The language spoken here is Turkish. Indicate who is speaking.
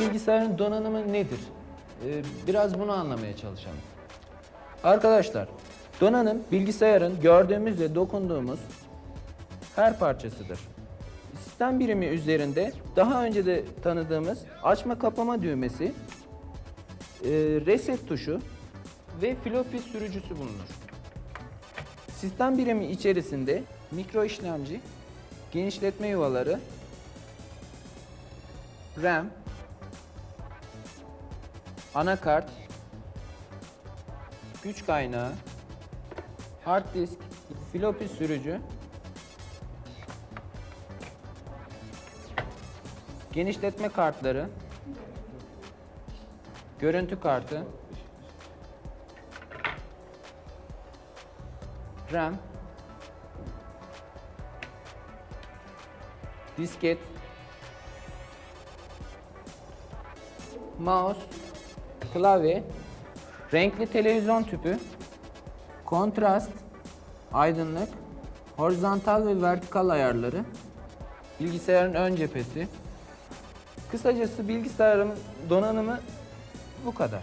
Speaker 1: Bilgisayarın donanımı nedir? Ee, biraz bunu anlamaya çalışalım. Arkadaşlar, donanım bilgisayarın gördüğümüz ve dokunduğumuz her parçasıdır. Sistem birimi üzerinde daha önce de tanıdığımız açma kapama düğmesi, e, reset tuşu ve floppy sürücüsü bulunur. Sistem birimi içerisinde mikro işlemci, genişletme yuvaları, RAM, anakart, güç kaynağı, hard disk, floppy sürücü, genişletme kartları, görüntü kartı, RAM, disket, mouse, klavye, renkli televizyon tüpü, kontrast, aydınlık, horizontal ve vertikal ayarları, bilgisayarın ön cephesi. Kısacası bilgisayarın donanımı bu kadar.